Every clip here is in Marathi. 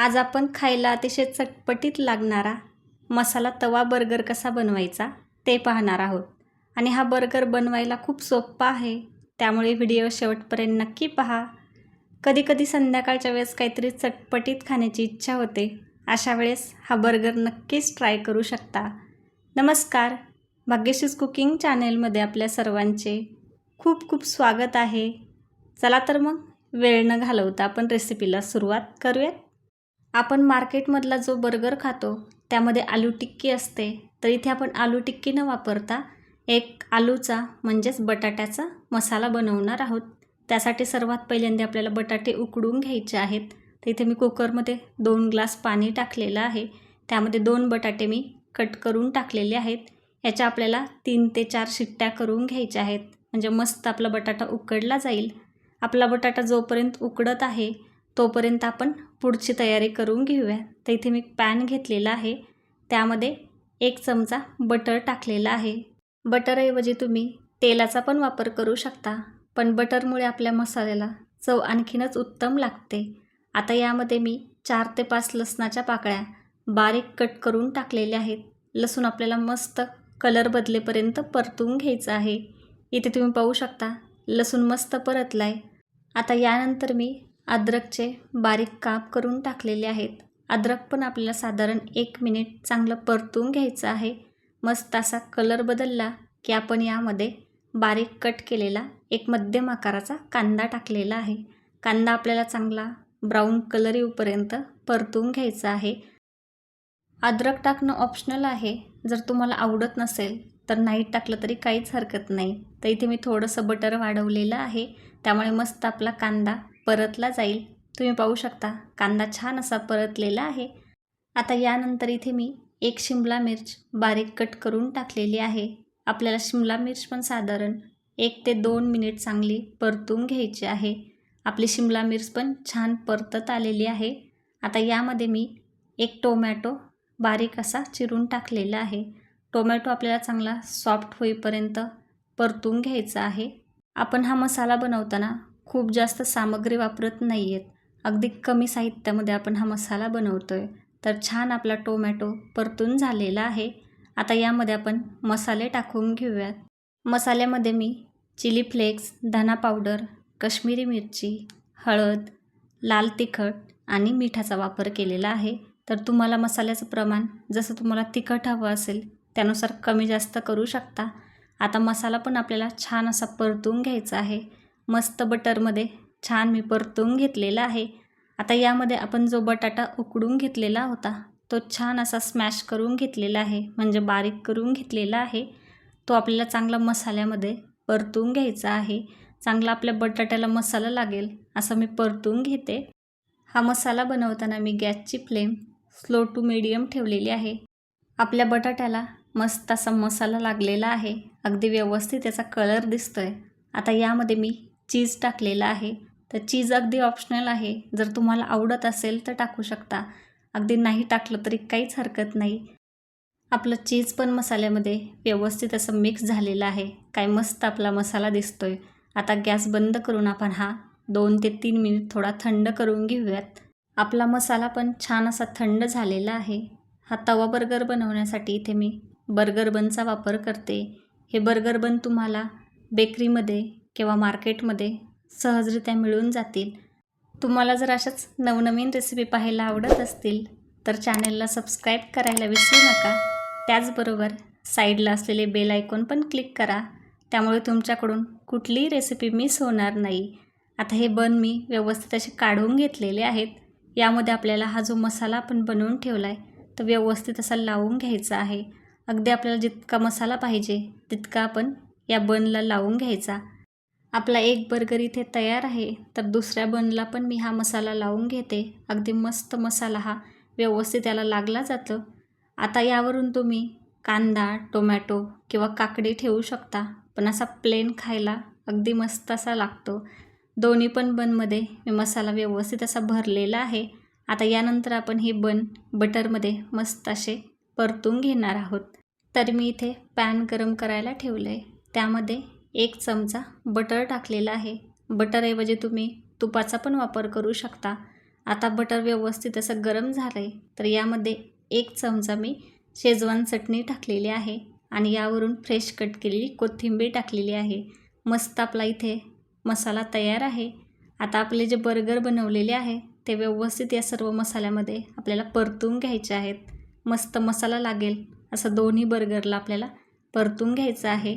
आज आपण खायला अतिशय चटपटीत लागणारा मसाला तवा बर्गर कसा बनवायचा ते पाहणार आहोत. आणि हा बर्गर बनवायला खूप सोप्पा आहे. त्यामुळे व्हिडिओ शेवटपर्यंत नक्की पहा. कधीकधी संध्याकाळच्या वेळेस काहीतरी चटपटीत खाण्याची इच्छा होते. अशा वेळेस हा बर्गर नक्कीच ट्राय करू शकता. नमस्कार. भाग्यशीज कुकिंग चॅनेलमध्ये आपल्या सर्वांचे खूप खूप स्वागत आहे. चला तर मग वेळ न घालवता आपण रेसिपीला सुरुवात करूयात. आपण मार्केटमधला जो बर्गर खातो त्यामध्ये आलू टिक्की असते तर इथे आपण आलू टिक्की न वापरता एक आलूचा म्हणजेच बटाट्याचा मसाला बनवणार आहोत. त्यासाठी सर्वात पहिल्यांदा आपल्याला बटाटे उकडून घ्यायचे आहेत. तर इथे मी कुकरमध्ये दोन ग्लास पाणी टाकलेलं आहे. त्यामध्ये दोन बटाटे मी कट करून टाकलेले आहेत. याच्या आपल्याला तीन ते चार शिट्ट्या करून घ्यायच्या आहेत. म्हणजे मस्त आपला बटाटा उकडला जाईल. आपला बटाटा जोपर्यंत उकडत आहे तोपर्यंत आपण पुढची तयारी करून घेऊया. तर इथे मी पॅन घेतलेला आहे. त्यामध्ये एक चमचा बटर टाकलेला आहे. बटरऐवजी तुम्ही तेलाचा पण वापर करू शकता पण बटरमुळे आपल्या मसाल्याला चव आणखीनच उत्तम लागते. आता यामध्ये मी चार ते पाच लसणाच्या पाकळ्या बारीक कट करून टाकलेल्या आहेत. लसूण आपल्याला मस्त कलर बदलेपर्यंत परतून घ्यायचं आहे. इथे तुम्ही पाहू शकता लसूण मस्त परतला आहे आता यानंतर मी अद्रकचे बारीक काप करून टाकलेले आहेत. अद्रक पण आपल्याला साधारण एक मिनिट चांगलं परतून घ्यायचं आहे. मस्त असा कलर बदलला की आपण यामध्ये बारीक कट केलेला एक मध्यम आकाराचा कांदा टाकलेला आहे. कांदा आपल्याला चांगला ब्राऊन कलर येऊपर्यंत परतून घ्यायचा आहे. अद्रक टाकणं ऑप्शनल आहे. जर तुम्हाला आवडत नसेल तर नाही टाकलं तरी काहीच हरकत नाही. तर इथे मी थोडंसं बटर वाढवलेलं आहे. त्यामुळे मस्त आपला कांदा परतला जाईल. तुम्ही पाहू शकता कांदा छान असा परतलेला आहे. आता यानंतर इथे मी एक शिमला मिर्च बारीक कट करून टाकलेली आहे. आपल्याला शिमला मिर्च पण साधारण एक ते दोन मिनिट चांगली परतून घ्यायची आहे. आपली शिमला मिर्च पण छान परतत आलेली आहे. आता यामध्ये मी एक टोमॅटो बारीक असा चिरून टाकलेला आहे. टोमॅटो आपल्याला चांगला सॉफ्ट होईपर्यंत परतून घ्यायचा आहे. आपण हा मसाला बनवताना खूप जास्त सामग्री वापरत नाही आहेत अगदी कमी साहित्यामध्ये आपण हा मसाला बनवतो आहे तर छान आपला टोमॅटो परतून झालेला आहे. आता यामध्ये आपण मसाले टाकून घेऊयात. मसाल्यामध्ये मी चिली फ्लेक्स धना पावडर कश्मीरी मिरची हळद लाल तिखट आणि मिठाचा वापर केलेला आहे. तर तुम्हाला मसाल्याचं प्रमाण जसं तुम्हाला तिखट हवं असेल त्यानुसार कमी जास्त करू शकता. आता मसाला पण आपल्याला छान असा परतून घ्यायचा आहे. मस्त बटरमध्ये छान मी परतून घेतलेला आहे. आता यामध्ये आपण जो बटाटा उकडून घेतलेला होता तो छान असा स्मॅश करून घेतलेला आहे. म्हणजे बारीक करून घेतलेला आहे. तो आपल्याला चांगला मसाल्यामध्ये परतून घ्यायचा आहे. चांगला आपल्या बटाट्याला मसाला लागेल असं मी परतून घेते. हा मसाला बनवताना मी गॅसची फ्लेम स्लो टू मिडियम ठेवलेली आहे. आपल्या बटाट्याला मस्त असा मसाला लागलेला आहे. अगदी व्यवस्थित त्याचा कलर दिसतो आहे आता यामध्ये मी चीज टाकलेला आहे. तर चीज अगदी ऑप्शनल आहे. जर तुम्हाला आवडत असेल तर टाकू शकता. अगदी नाही टाकलं तरी काहीच हरकत नाही. आपलं चीज पण मसाल्यामध्ये व्यवस्थित असं मिक्स झालेलं आहे. काय मस्त आपला मसाला दिसतो आहे आता गॅस बंद करून आपण हा दोन ते तीन मिनिट थोडा थंड करून घेऊयात. आपला मसाला पण छान असा थंड झालेला आहे. हा तवा बर्गर बनवण्यासाठी इथे मी बर्गर बनचा वापर करते. हे बर्गर बन तुम्हाला बेकरीमध्ये किंवा मार्केटमध्ये सहजरित्या मिळून जातील. तुम्हाला जर अशाच नवनवीन रेसिपी पाहायला आवडत असतील तर चॅनलला सबस्क्राईब करायला विसरू नका. त्याचबरोबर साईडला असलेले बेल आयकॉन पण क्लिक करा. त्यामुळे तुमच्याकडून कुठलीही रेसिपी मिस होणार नाही. आता हे बन मी व्यवस्थित असे काढून घेतलेले आहेत. यामध्ये आपल्याला हा जो मसाला आपण बनवून ठेवला आहे तो व्यवस्थित असा लावून घ्यायचा आहे. अगदी आपल्याला जितका मसाला पाहिजे तितका आपण या बनला लावून घ्यायचा. आपला एक बर्गर इथे तयार आहे तर दुसऱ्या बनला पण मी हा मसाला लावून घेते. अगदी मस्त मसाला हा व्यवस्थित याला लागला जातं. आता यावरून तुम्ही कांदा टोमॅटो किंवा काकडी ठेवू शकता पण असा प्लेन खायला अगदी मस्त असा लागतो. दोन्ही पण बनमध्ये मी मसाला व्यवस्थित असा भरलेला आहे. आता यानंतर आपण हे बन बटरमध्ये मस्त असे परतून घेणार आहोत. तर मी इथे पॅन गरम करायला ठेवलं आहे त्यामध्ये एक चमचा बटर टाकलेला आहे. बटरऐवजी तुम्ही तुपाचा पण वापर करू शकता. आता बटर व्यवस्थित असं गरम झालं आहे तर यामध्ये एक चमचा मी शेजवान चटणी टाकलेली आहे आणि यावरून फ्रेश कट केलेली कोथिंबीर टाकलेली आहे. मस्त आपला इथे मसाला तयार आहे. आता आपले जे बर्गर बनवलेले आहे ते व्यवस्थित या सर्व मसाल्यामध्ये आपल्याला परतून घ्यायचे आहेत. मस्त मसाला लागेल. असं दोन्ही बर्गरला आपल्याला परतून घ्यायचं आहे.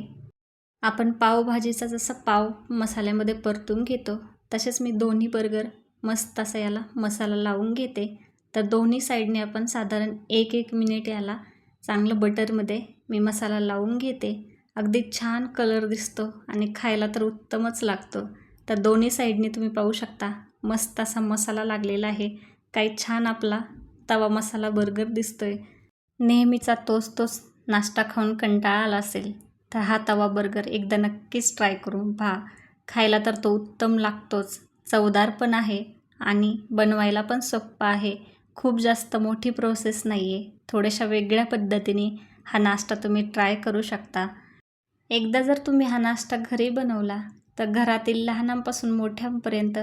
आपण पावभाजीचा जसा पाव मसाल्यामध्ये परतून घेतो तसेच मी दोन्ही बर्गर मस्त असा याला मसाला लावून घेते. तर दोन्ही साईडने आपण साधारण एक एक मिनिट याला चांगलं बटरमध्ये मी मसाला लावून घेते. अगदी छान कलर दिसतो आणि खायला तर उत्तमच लागतो. तर दोन्ही साईडने तुम्ही पाहू शकता मस्त असा मसाला लागलेला आहे. काही छान आपला तवा मसाला बर्गर दिसतोय. नेहमीचा तोच तोच नाश्ता खाऊन कंटाळा आला असेल तर हा तवा बर्गर एकदा नक्कीच ट्राय करून पहा. खायला तर तो उत्तम लागतोच. चवदार पण आहे आणि बनवायला पण सोप्पा आहे. खूप जास्त मोठी प्रोसेस नाही आहे थोड्याशा वेगळ्या पद्धतीने हा नाश्ता तुम्ही ट्राय करू शकता. एकदा जर तुम्ही हा नाश्ता घरी बनवला तर घरातील लहानांपासून मोठ्यांपर्यंत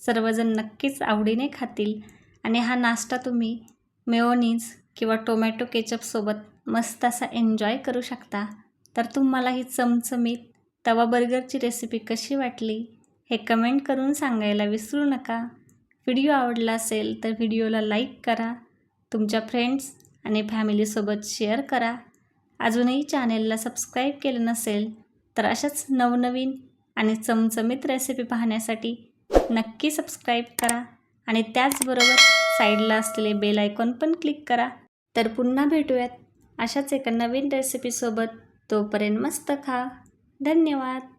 सर्वजण नक्कीच आवडीने खातील आणि हा नाश्ता तुम्ही मेओनीज किंवा टोमॅटो केचपसोबत मस्त असा एन्जॉय करू शकता. तर तुम्हाला ही चमचमीत तवा बर्गरची रेसिपी कशी वाटली हे कमेंट करून सांगायला विसरू नका. व्हिडिओ आवडला असेल तर व्हिडिओला लाईक करा तुमच्या फ्रेंड्स आणि फॅमिलीसोबत शेअर करा. अजूनही चॅनेलला सबस्क्राईब केलं नसेल तर अशाच नवनवीन आणि चमचमीत रेसिपी पाहण्यासाठी नक्की सबस्क्राईब करा आणि त्याचबरोबर साईडला असलेले बेल आयकॉन पण क्लिक करा. तर पुन्हा भेटूयात अशाच एका नवीन रेसिपीसोबत तोपर्यंत मस्त खा. धन्यवाद.